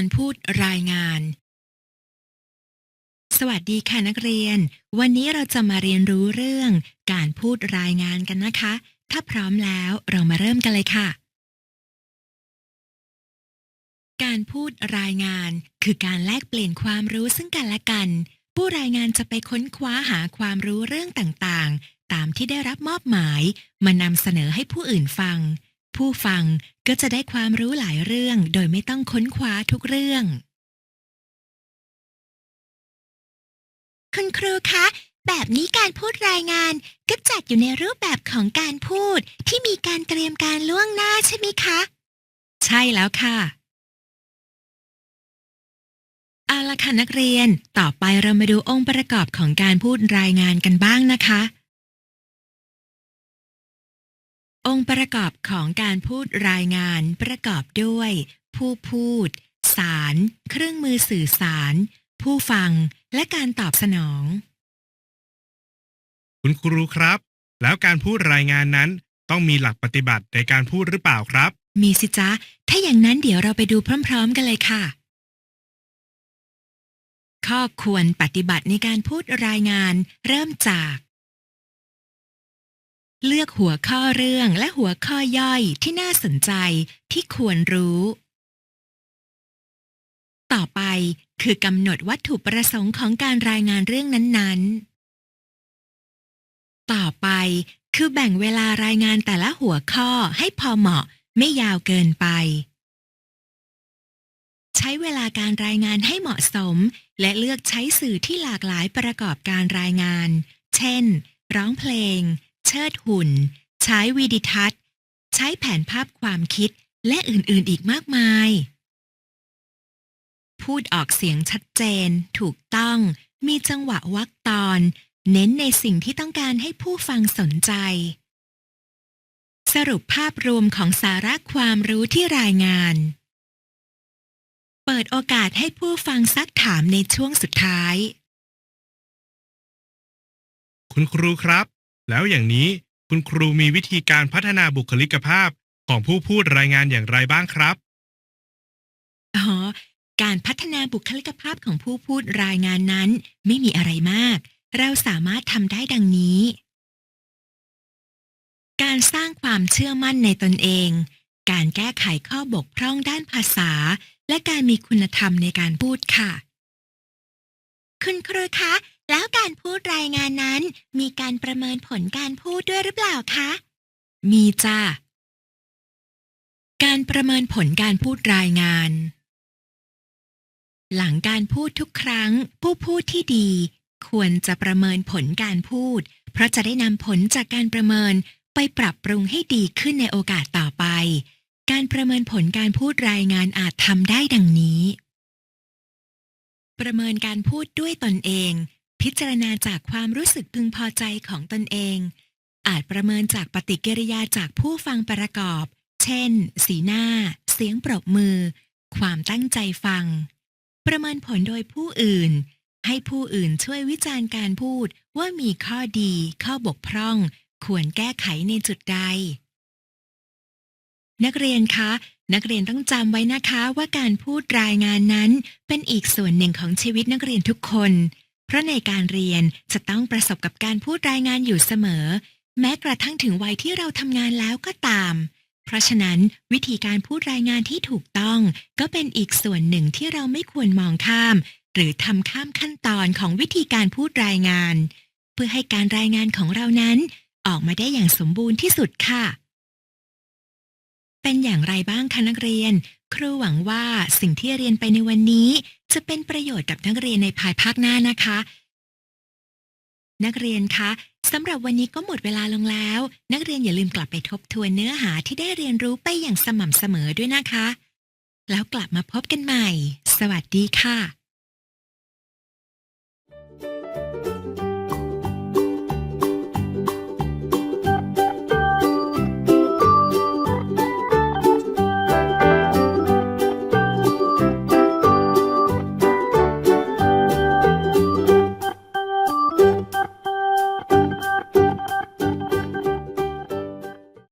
การพูดรายงาน สวัสดีค่ะนักเรียน วันนี้เราจะมาเรียนรู้เรื่อง การพูดรายงานกันนะคะ ถ้าพร้อมแล้วเรามาเริ่มกันเลยค่ะ การพูดรายงานคือการแลกเปลี่ยนความรู้ซึ่งกันและกัน ผู้รายงานจะไปค้นคว้าหาความรู้เรื่องต่างๆ ตามที่ได้รับมอบหมาย มานำเสนอให้ผู้อื่นฟัง ผู้ฟังก็จะได้ความรู้หลายเรื่องโดยไม่ต้องค้นคว้าทุกเรื่อง คุณครูคะ แบบนี้การพูดรายงานก็จัดอยู่ในรูปแบบของการพูดที่มีการเตรียมการล่วงหน้าใช่ไหมคะ ใช่แล้วค่ะ เอาละค่ะนักเรียน ต่อไปเรามาดูองค์ประกอบของการพูดรายงานกันบ้างนะคะ องค์ประกอบของการพูดรายงานประกอบด้วย ผู้พูด สาร เครื่องมือสื่อสาร ผู้ฟัง และการตอบสนอง คุณครูครับ แล้วการพูดรายงานนั้น ต้องมีหลักปฏิบัติในการพูดหรือเปล่าครับ มีสิจ๊ะ ถ้าอย่างนั้นเดี๋ยวเราไปดูพร้อม ๆ กันเลยค่ะ ข้อควรปฏิบัติในการพูดรายงานเริ่มจาก เลือกหัวข้อเรื่องและหัวข้อย่อยที่น่าสนใจที่ควรรู้ ต่อไปคือกำหนดวัตถุประสงค์ของการรายงานเรื่องนั้นๆ ต่อไปคือแบ่งเวลารายงานแต่ละหัวข้อให้พอเหมาะไม่ยาวเกินไป ใช้เวลาการรายงานให้เหมาะสม และเลือกใช้สื่อที่หลากหลายประกอบการรายงาน เช่น ร้องเพลง เชิดหุ่น ใช้วีดิทัศน์ ใช้แผนภาพความคิดและอื่นๆอีกมากมาย พูดออกเสียงชัดเจน ถูกต้อง มีจังหวะวรรคตอน เน้นในสิ่งที่ต้องการให้ผู้ฟังสนใจ สรุปภาพรวมของสาระความรู้ที่รายงาน เปิดโอกาสให้ผู้ฟังซักถามในช่วงสุดท้าย คุณครูครับ แล้วอย่างนี้คุณครูมีวิธีการพัฒนาบุคลิกภาพของผู้พูดรายงานอย่างไรบ้างครับ อ๋อ การพัฒนาบุคลิกภาพของผู้พูดรายงานนั้น ไม่มีอะไรมาก เราสามารถทำได้ดังนี้ การสร้างความเชื่อมั่นในตนเอง การแก้ไขข้อบกพร่องด้านภาษา และการมีคุณธรรมในการพูดค่ะ คุณครูคะ แล้วการพูดรายงานนั้นมีการประเมินผลการพูดด้วยหรือเปล่าคะ มีจ้า การประเมินผลการพูดรายงาน หลังการพูดทุกครั้ง ผู้พูดที่ดี ควรจะประเมินผลการพูด เพราะจะได้นำผลจากการประเมินไปปรับปรุงให้ดีขึ้นในโอกาสต่อไป การประเมินผลการพูดรายงานอาจทำได้ดังนี้ ประเมินการพูดด้วยตนเอง พิจารณาจากความรู้สึกพึงพอใจของตนเอง อาจประเมินจากปฏิกิริยาจากผู้ฟังประกอบ เช่น สีหน้า เสียงปรบมือ ความตั้งใจฟัง ประเมินผลโดยผู้อื่น ให้ผู้อื่นช่วยวิจารณ์การพูดว่ามีข้อดี ข้อบกพร่อง ควรแก้ไขในจุดใด นักเรียนคะ นักเรียนต้องจำไว้นะคะว่าการพูดรายงานนั้น เป็นอีกส่วนหนึ่งของชีวิตนักเรียนทุกคน เพราะในการเรียนจะต้องประสบกับการพูดรายงานอยู่เสมอ แม้กระทั่งถึงวัยที่เราทำงานแล้วก็ตาม เพราะฉะนั้นวิธีการพูดรายงานที่ถูกต้อง ก็เป็นอีกส่วนหนึ่งที่เราไม่ควรมองข้าม หรือทำข้ามขั้นตอนของวิธีการพูดรายงาน เพื่อให้การรายงานของเรานั้น ออกมาได้อย่างสมบูรณ์ที่สุดค่ะเป็นอย่างไรบ้างคะนักเรียน ครูหวังว่าสิ่งที่เรียนไปในวันนี้ จะเป็นประโยชน์กับนักเรียนในภายภาคหน้านะคะ นักเรียนคะสำหรับวันนี้ก็หมดเวลาลงแล้ว นักเรียนอย่าลืมกลับไปทบทวนเนื้อหาที่ได้เรียนรู้ไปอย่างสม่ำเสมอด้วยนะคะ แล้วกลับมาพบกันใหม่ สวัสดีค่ะ